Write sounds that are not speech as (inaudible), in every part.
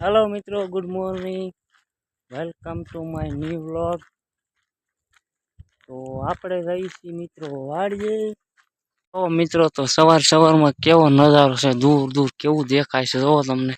Hello મિત્રો. Good morning welcome to my new vlog તો આપણે જઈએ મિત્રો વાડીએ. તો મિત્રો, તો સવાર સવારમાં કેવો નજારો છે? દૂર દૂર કેવું દેખાય છે? જોવો તમને.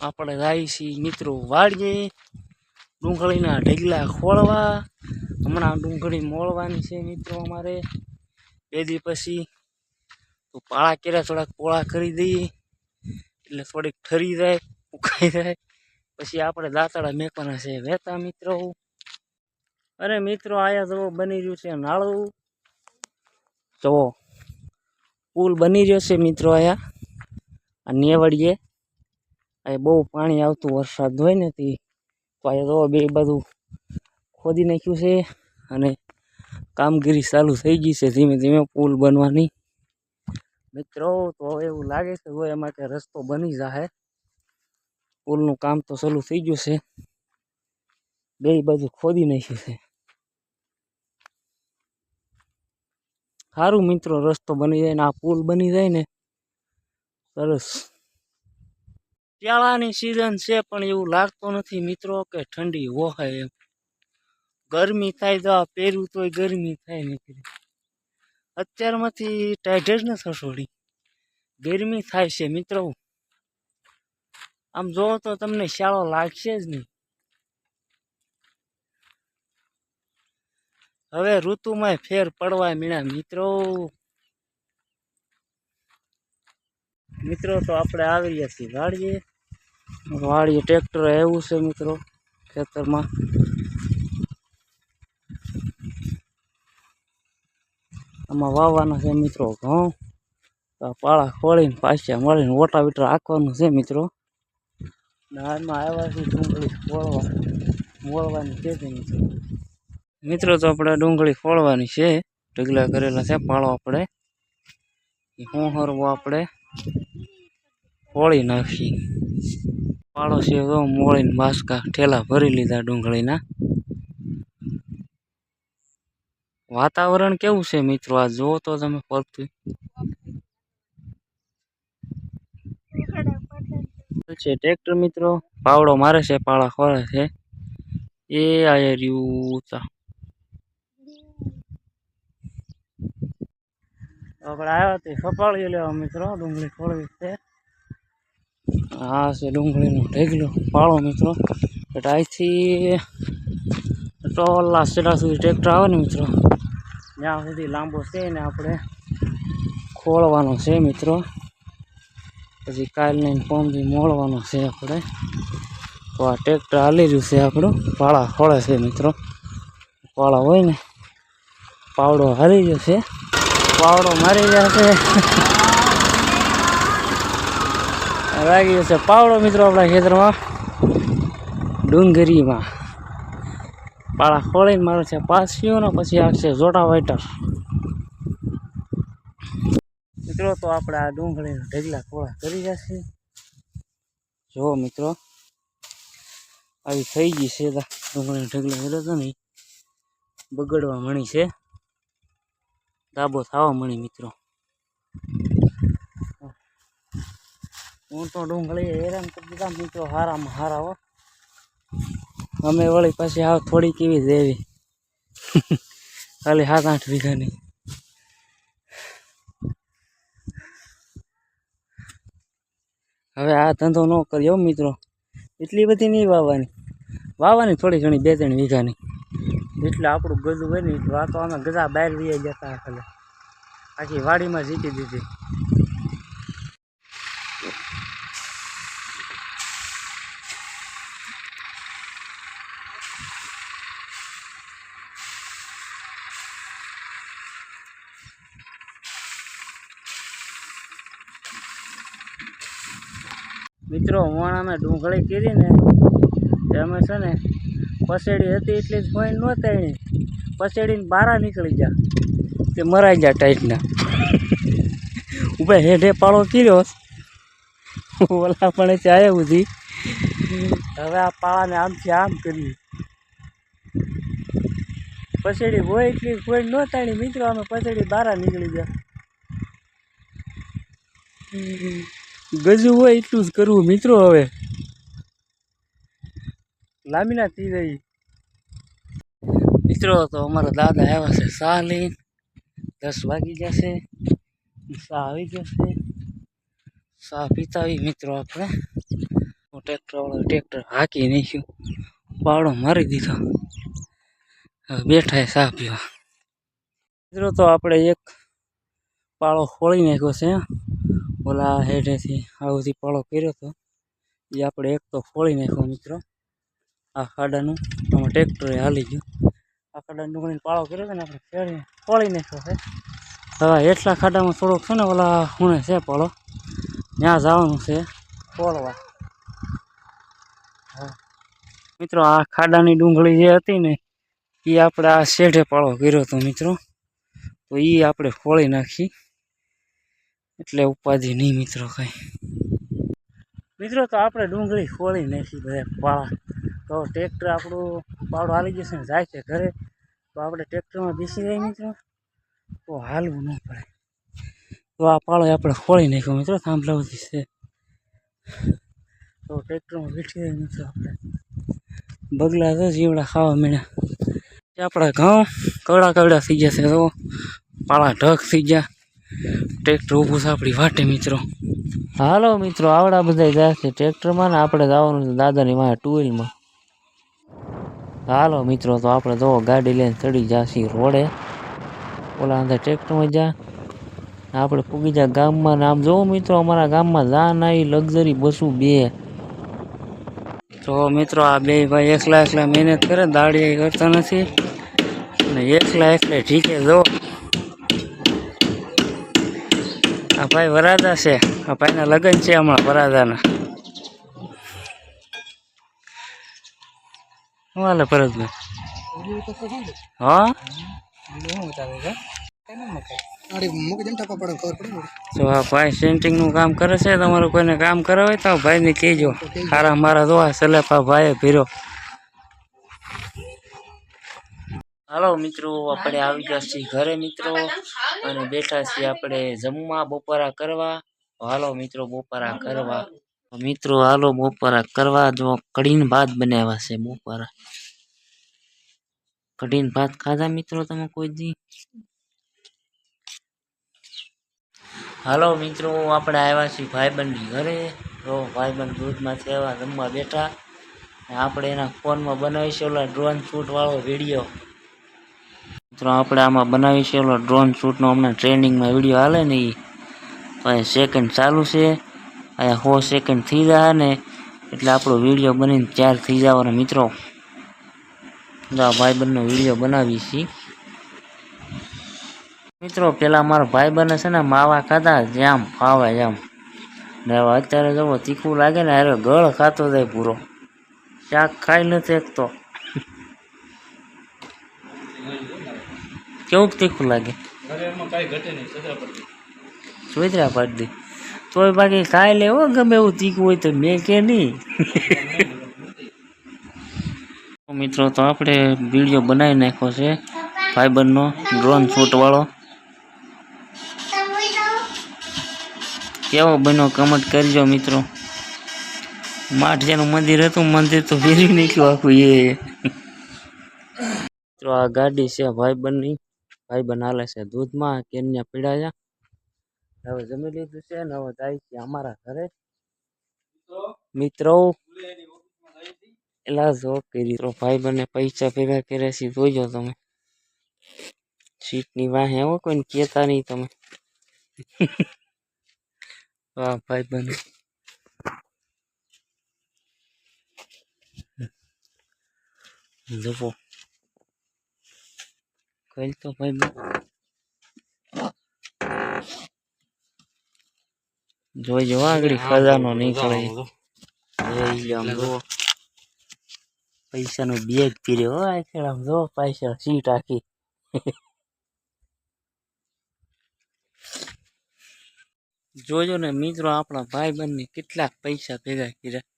આપણે જઈએ મિત્રો વાડીએ. ડુંગળીના ઢગલા ખોળવા. હમણાં ડુંગળી મોળવાની છે મિત્રો અમારે. બે દી પછી તો પાળા કર્યા, થોડાક પોળા કરી દઈએ. એટલે થોડીક ઠરી જાય, ઉકાઈ જાય. પછી આપણે દાંતડા મેકવાના છે. વહેતા મિત્રો. અરે મિત્રો, આયા જવો બની રહ્યું છે નાળું. જવો પુલ બની રહ્યો છે મિત્રો આયા. આ નેવડીએ. આ બહુ પાણી આવતું વરસાદ હોય ને તે. તો આયા જવો બે બધું ખોદી નાખ્યું છે. અને કામગીરી ચાલુ થઈ ગઈ છે ધીમે ધીમે પુલ બનવાની. મિત્રો, તો એવું લાગે છે હવે એમાં કે રસ્તો બની જશે પુલનું કામ તો ચાલુ થઈ ગયું છે. બે બાજુ ખોદી નાખ્યું છે. સારું મિત્રો, રસ્તો બની જાય ને આ પુલ બની જાય ને, સરસ. શિયાળાની સિઝન છે પણ એવું લાગતું નથી મિત્રો કે ઠંડી હોય એમ. ગરમી થાય તો આ પહેર્યું તોય ગરમી થાય નીકળી. અત્યારમાંથી ટાઈટ જ નથી ગરમી થાય છે મિત્રો. આમ જોવો તો તમને શાળો લાગશે જ નહીં. હવે ઋતુમાં ફેર પડવા મીણા મિત્રો. મિત્રો તો આપણે આવી રહ્યા છીએ વાડીએ. વાડીએ ટ્રેક્ટર એવું છે મિત્રો ખેતરમાં. આમાં વાવવાનો છે મિત્રો ઘઉં પાળા ખોળીને પાછા મળીને ઓટા વીટર આંકવાનું છે મિત્રો. હાલમાં આવ્યા છે ડુંગળી ખોળવા, મોળવાની છે મિત્રો. મિત્રો તો આપણે ડુંગળી ખોળવાની છે, ઢગલા કરેલા છે પાળો આપણે. હું હરવો આપણે? ખોળી નાખીએ. પાળો છે મોળીને બાસકા ઠેલા ભરી લીધા ડુંગળીના. વાતાવરણ કેવું છે મિત્રો? આ જુઓ તો તમે ફરતું. છે. ટ્રેક્ટર મિત્રો પાવડો મારે છે પાળા ખોળે છે. એ આયા રહ્યું આપણે આવ્યા તે સપાળી લેવા મિત્રો ડુંગળી ખોળવી છે. હા છે ડુંગળીનો ઢેગલો પાળો મિત્રો. એટલે અહીંથી ટોલા સેડા સુધી ટ્રેક્ટર આવે ને મિત્રો. ત્યાં સુધી લાંબો છે ને આપણે ખોળવાનો છે મિત્રો. પછી કાલને પંપથી મોળવાનો છે આપણે. તો આ ટ્રેક્ટર હાલી રહ્યું છે આપણું. પાળા ખોળે છે મિત્રો. પાળા હોય ને, પાવડો હારી ગયો છે. પાવડો મારી ગયા છે. લાગી ગયો છે પાવડો મિત્રો આપણા ખેતરમાં. ડુંગરીમાં. પાળા ખોળીને મારે છે પાછીઓ ને પછી આવશે જોટા વાઈટર મિત્રો, તો આપણે આ ડુંગળીના ઢગલા ખોળા કરી જશે. જુઓ મિત્રો, આવી થઈ ગઈ છે ડુંગળીના ઢગલા. કર્યો હતો ને બગડવા મણી છે. ધાબો થવા મણી મિત્રો. હું તો ડુંગળી હેરાન કરી દીધા મિત્રો, હારામાં હારા હો. અમે વળી પાછી આવ થોડી કેવી દેવી (laughs) ખાલી સાત આઠ વીઘાની. હવે આ ધંધો ન કર્યો મિત્રો. એટલી બધી નહીં વાવવાની. વાવવાની થોડી ઘણી બે ત્રણ વીઘાની. એટલે આપણું ગજું હોય ને એટલું આ તો અમે ગજા બહાર વીઆઈ જતા ખાલી. આખી વાડીમાં જીતી દીધી. મિત્રો અમે ડુંગળી કરીને અમે છે ને પસેડી હતી એટલી જ પોઈન્ટ નહોતા પસેડીને બારા નીકળી ગયા. તે મરાઈ ગયા ટાઈટના. ઊભા હેઠે પાળો કર્યો. ઓલા પણ ચાય બધી હવે આ પાળાને આમથી આમ કર્યું પસેડી હોય એટલી કોઈ નહોતા મિત્રો, અમે પસેડી બારા નીકળી ગયા. ગજુ હોય એટલું જ કરવું મિત્રો હવે. લાંબી ના થઈ રહી મિત્રો તો અમારા દાદા આવ્યા છે શાહ લઈને. દસ વાગી જશે. શાહ આવી જશે. શાહ પીતા આવી મિત્રો આપણે. ટ્રેક્ટર વાળા ટ્રેક્ટર હાકી નાખ્યું. પાડો મારી દીધો. બેઠા શાહ પીવા. મિત્રો તો આપણે એક પાળો ખોળી નાખ્યો છે ઓલા હેઠેથી આવુંથી પાળો કર્યો હતો એ આપણે એક તો ખોળી નાખ્યો મિત્રો. આ ખાડાનું આમાં ટ્રેક્ટરે હાલી ગયું. આ ખાડાનું ડુંગળીને પાળો કર્યો હતો ને આપણે ફેરી ફોળી નાખ્યો છે. હવે એટલા ખાડામાં થોડોક છે ને ઓલા ખૂણે છે પાળો. ત્યાં જવાનું છે ફોળવા. મિત્રો, આ ખાડાની ડુંગળી જે હતી ને એ આપણે આ શેઢે પાળો કર્યો હતો મિત્રો. તો એ આપણે ફોળી નાખી. એટલે ઉપાધિ નહીં મિત્રો કંઈ. મિત્રો તો આપણે ડુંગળી ખોળી નાખી બધા પાળા. તો ટ્રેક્ટર આપણું પાડો હાલી જશે ને જાય છે ઘરે. તો આપણે ટ્રેક્ટરમાં બેસી જાય મિત્રો. તો હાલવું ન પડે. તો આ પાળો આપણે ખોળી નાખ્યો મિત્રો થાંભલાવતી છે. તો ટ્રેક્ટરમાં બેઠી જાય મિત્રો આપણે. બગલા તો જીવડા ખાવા મળ્યા. આપણા ઘઉં કવડા કવડા થઈ ગયા છે તો પાળા ઢગ થઈ ગયા. ટ્રેક્ટર ઊભું છે આપણી વાટે, મિત્રો. હાલો, મિત્રો, આવડા બધા જાય છે ટ્રેક્ટરમાં ને આપણે જવાનું છે દાદાની વાંહે ટુ વ્હીલમાં હાલો, મિત્રો, તો આપણે જો ગાડી લઈને ચડી જાશી રોડે. ઓલા અંદર ટ્રેક્ટરમાં જા. આપણે પૂગી જા ગામમાં આમ જોવો મિત્રો, અમારા ગામમાં જાન આવી લક્ઝરી બસું બે. તો મિત્રો, આ બે ભાઈ એકલા એકલા મહેનત કરે દાડી કરતા નથી. અને એકલા એકલા ઠીકે જો આ ભાઈ વરાદા છે. આ ભાઈના લગ્ન છે હમણાં વરાદાના. શું હાલે ભરતભાઈ? હા? તો આ ભાઈ સેન્ટિંગનું કામ કરે છે, તમારું કોઈને કામ કરે તો ભાઈ ને કહેજો. સારા મારા દોવા સલેપા ભાઈ ભીરો. હાલો મિત્રો, આપણે આવી ગયા છીએ ઘરે મિત્રો. અને બેઠા છીએ આપણે જમવા બપોરા કરવા. હાલો મિત્રો, બપોરા કરવા. મિત્રો, હાલો બપોરા કરવા. જો કઢીન ભાત બનાવ્યા છે બપોરા. કઢીને ભાત ખાધા મિત્રો તમે કોઈ દી? હાલો મિત્રો, આપણે આવ્યા છીએ ભાઈબંધની ઘરે. તો ભાઈબંધ દૂધમાંથી આવ્યા જમવા બેઠા. આપણે એના ફોનમાં બનાવીશું ઓલા ડ્રોન શૂટવાળો વીડિયો. મિત્રો, આપણે આમાં બનાવીશું ઓલો ડ્રોન શૂટનો હમણાં ટ્રેનિંગમાં વીડિયો હાલે ને એ પછી સેકન્ડ ચાલુ છે. અહીંયા સો સેકન્ડ થઈ જાય ને એટલે આપણો વીડિયો બનીને ચાર થઈ જવાનો મિત્રો. આ ભાઈબંધનો વીડિયો બનાવી છીએ મિત્રો, પેલા મારો ભાઈબંધને છે ને, માવા ખાતા જામ ફાવે જામ. ને હવે અત્યારે જવો, તીખું લાગે ને અરે ગળ ખાતો જાય પૂરો. શાક ખાઈ નથી એક તો કેવું તીખું લાગે? સોયત્રા પાડી તોય બાકી ખાઈ લેવો ગમે એવું તીખું હોય તો મેં કે નહીં. મિત્રો, તો આપણે વીડિયો બનાવી નાખ્યો છે ફાઈબરનો ડ્રોન શૂટવાળો કેવો બન્યો કમેન્ટ કરજો મિત્રો. માઠિયાનું મંદિર હતું, મંદિર તો ફેરવી નાખ્યું આખું એ. મિત્રો, આ ગાડી છે ભાઈબંધની ભાઈબંધ હાલે છે. દૂધમાં કેન્યા પીડાયા હવે જમી લીધું છે ને હવે જાય છે અમારા ઘરે. મિત્રો, એલા જો કરી તો ભાઈબંધને પૈસા ભેગા કર્યા છે જોઈજો તમે. સીટની વાહે આવો કોઈને કહેતા નહીં તમે. વાહ ભાઈબંધ જુઓ. કઈ તો ભાઈ જોઈ જો આગળ ખજાનો નીકળે પૈસાનો બેગ પીર્યો હો આખેડ આમ જો પૈસા સીટ આખી જોજો ને મિત્રો આપણા ભાઈ બંને કેટલાક પૈસા ભેગા કર્યા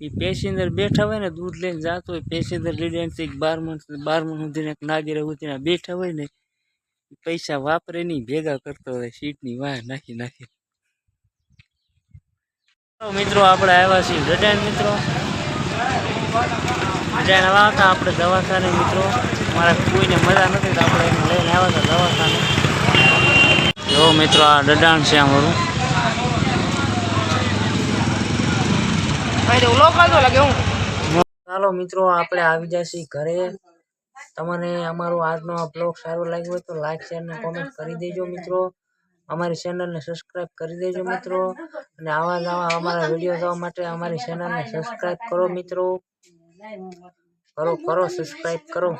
એ પેસેન્જર બેઠા હોય ને, દૂધ લઈને જતો હોય, પેસેન્જર રેડિયન્ટથી બાર મણ બાર મણ સુધીને નાગેરે સુધીના બેઠા હોય ને પૈસા વાપરે નહીં ભેગા કરતો હોય, સીટની વાહ નાખી નાખી. મિત્રો આપણે આવ્યા છીએ રજાન મિત્રો. રજાન આવ્યા હતા આપણે દવાખાને મિત્રો. મારા કોઈને મજા નથી તો આપણે એને લઈને આવ્યા હતા દવાખાને. જો મિત્રો આ ડડાણ છે અમારું. ચાલો મિત્રો, આપણે આવી જશે ઘરે. તમને અમારો આજનો બ્લોગ સારો લાગ્યો હોય તો લાઈક શેર અને કોમેન્ટ કરી દેજો મિત્રો. અમારી ચેનલને સબસ્ક્રાઇબ કરી દેજો મિત્રો. અને આવા જ આવા અમારા વીડિયો જોવા માટે અમારી ચેનલને સબસ્ક્રાઇબ કરો મિત્રો. કરો કરો સબસ્ક્રાઇબ કરો.